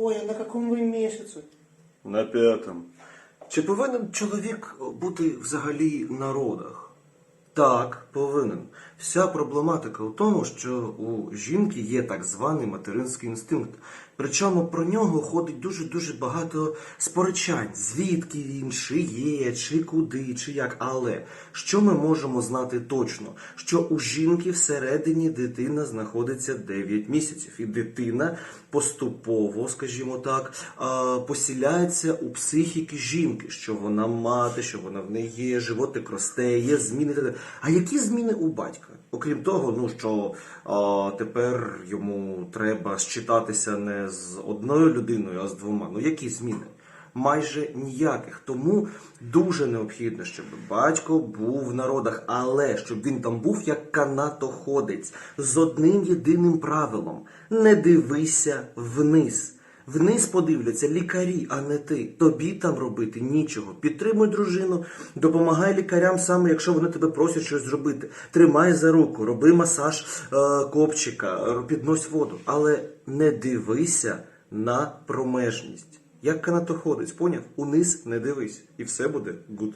Ой, а на какому місяці? месяце? На п'ятому. Чи повинен чоловік бути взагалі на родах? Так, повинен. Вся проблематика у тому, що у жінки є так званий материнський інстинкт. Причому про нього ходить дуже-дуже багато сперечань. Звідки він, чи є, чи куди, чи як. Але що ми можемо знати точно? Що у жінки всередині дитина знаходиться 9 місяців, і дитина поступово, скажімо так, посіляється у психіки жінки, що вона мати, що вона в неї є, животик росте, є зміни. А які зміни у батька? Окрім того, ну що тепер йому треба считатися не з одною людиною, а з двома. Ну які зміни? Майже ніяких. Тому дуже необхідно, щоб батько був в народах, але щоб він там був як канатоходець з одним єдиним правилом: не дивися вниз. Вниз подивляться лікарі, а не ти. Тобі там робити нічого. Підтримуй дружину, допомагай лікарям саме, якщо вони тебе просять щось зробити. Тримай за руку, роби масаж е, копчика, піднось воду. Але не дивися на промежність. Як канатоходець, поняв? Униз не дивись, і все буде гуд.